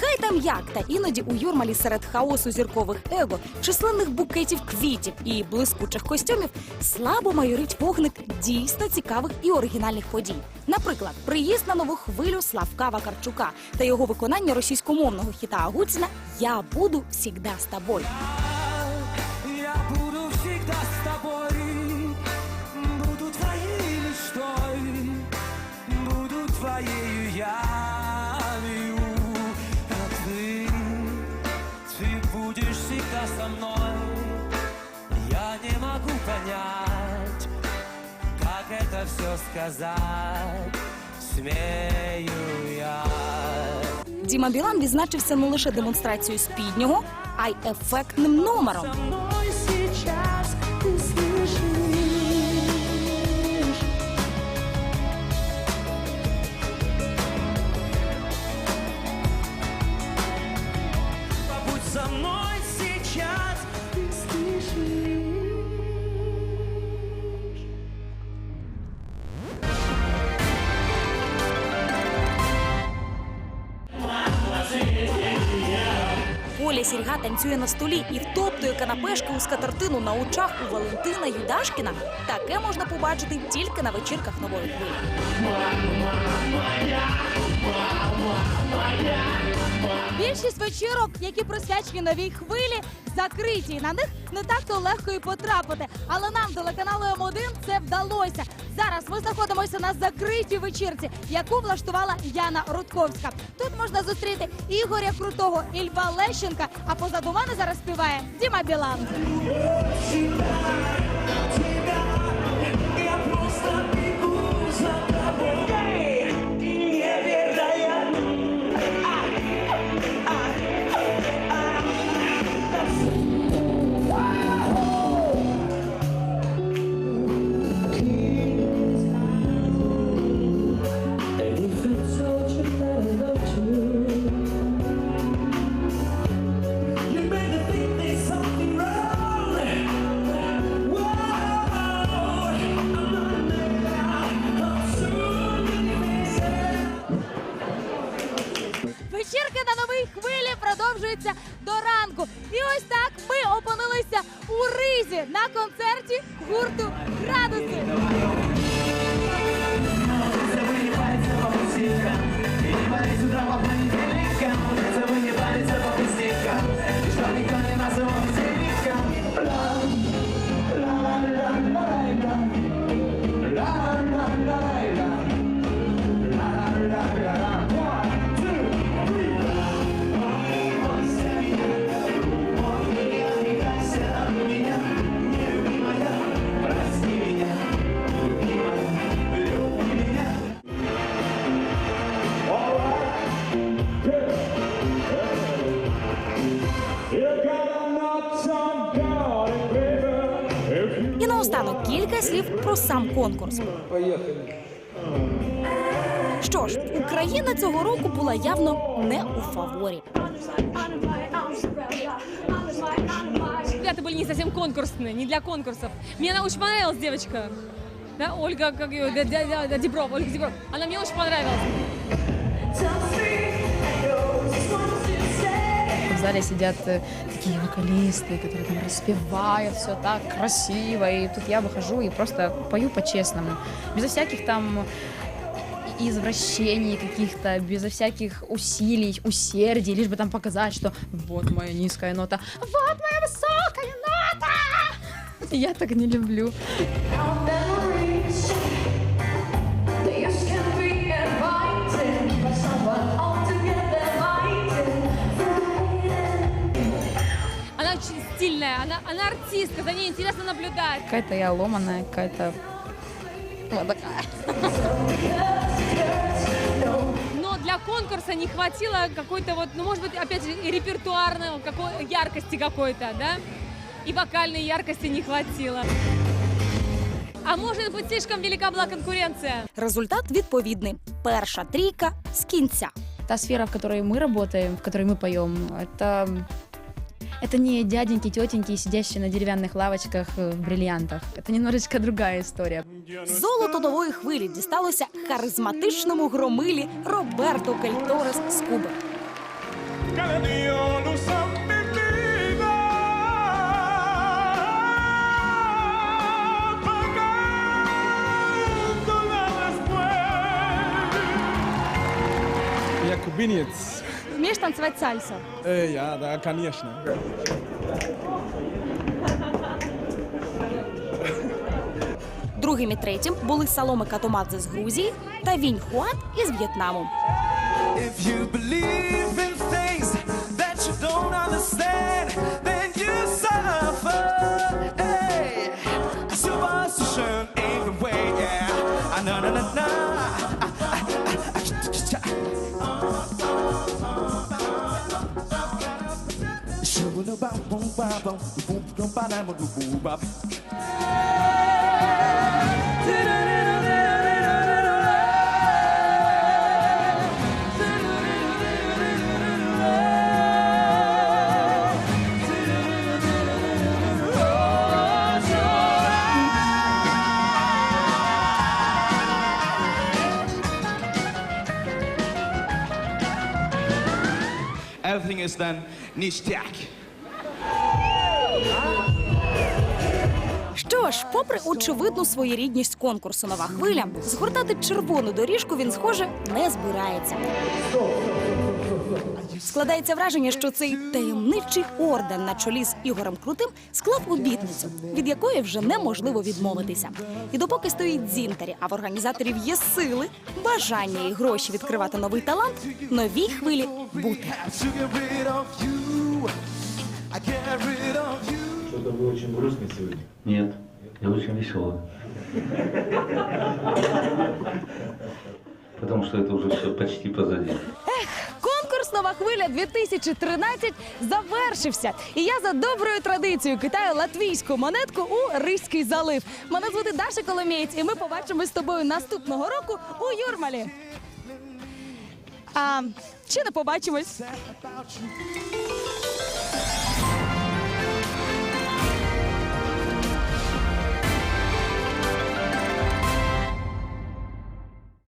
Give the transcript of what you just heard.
Хай там як, та іноді у Юрмалі серед хаосу зіркових его, численних букетів квітів і блискучих костюмів слабо майорить вогник дійсно цікавих і оригінальних подій. Наприклад, приїзд на нову хвилю Славка Вакарчука та його виконання російськомовного хіта Агутіна Я буду всігда з тобою. Я буду всегда с это все сказать, смею я. Діма Білан відзначився не лише демонстрацією спіднього, а й ефектним номером. Сірга танцює на столі і втоптує канапешки у скатертину на очах у Валентина Юдашкіна. Таке можна побачити тільки на вечірках нової хвилі. Більшість вечірок, які присвячені новій хвилі, закриті. На них не так-то легко і потрапити. Але нам, телеканалу М1, це вдалося. Зараз ми знаходимося на закритій вечірці, яку влаштувала Яна Рудковська. Тут можна зустріти Ігоря Крутого і Льва Лещенка. А позаду мене зараз співає Діма Білан. Я просто бегу за продовжуються до ранку. І ось так ми опинилися у ризі на концерті гурту Градуси. І наостанок кілька слів про сам конкурс. Що ж, Україна цього року була явно не у фаворі. Ребята были не совсем конкурсные, не для конкурсов. Мне она очень понравилась, девочка. Да, Ольга, как ее, да, да, да, Дебров, Ольга Дебров. Она мне очень понравилась В зале сидят э, такие вокалисты, которые там распевают все так красиво. И тут я выхожу и просто пою по-честному. Безо всяких там извращений каких-то, безо всяких усилий, усердий, лишь бы там показать, что вот моя низкая нота, вот моя высокая нота. Я так не люблю. артистка, за ней интересно наблюдать. Какая-то я ломаная, какая-то вот такая. Но для конкурса не хватило какой-то вот, ну, может быть, опять же, и репертуарной какой, яркости какой-то, да? И вокальной яркости не хватило. А может быть, слишком велика была конкуренция? Результат відповідний: перша трійка з кінця. Та сфера, в которой мы работаем, в которой мы поем, это Это не дяденьки, тетеньки, сидящие на деревянных лавочках э, в бриллиантах. Это немножечко другая история. Золото нової хвилі дісталося харизматичному громилі Роберту Кельторес з Куби. Cada día luz a mi vida. Pagándola después. Я кубинец. Вмієш танцювати сальса? Э, я, да, конечно. Другим і третім були Саломе Катомадзе з Грузії та Вінь Хуат із В'єтнаму. If you believe in things that you don't understand, Everything is done. Niche tech. Що ж, попри очевидну своєрідність конкурсу Нова хвиля, згортати червону доріжку він, схоже, не збирається. Складається враження, що цей таємничий орден на чолі з Ігорем Крутим склав обітницю, від якої вже неможливо відмовитися. І допоки стоїть дзінтарі, а в організаторів є сили, бажання і гроші відкривати новий талант, новій хвилі бути. Что-то вы очень грустный сегодня. Нет, я очень веселый. Потому что это уже все почти позади. Конкурс Нова хвиля 2013 завершився. І я за доброю традицією китаю латвійську монетку у Ризький залив. Мене звати Даша Коломієць, і ми побачимось з тобою наступного року у Юрмалі. А чи не побачимось? About you.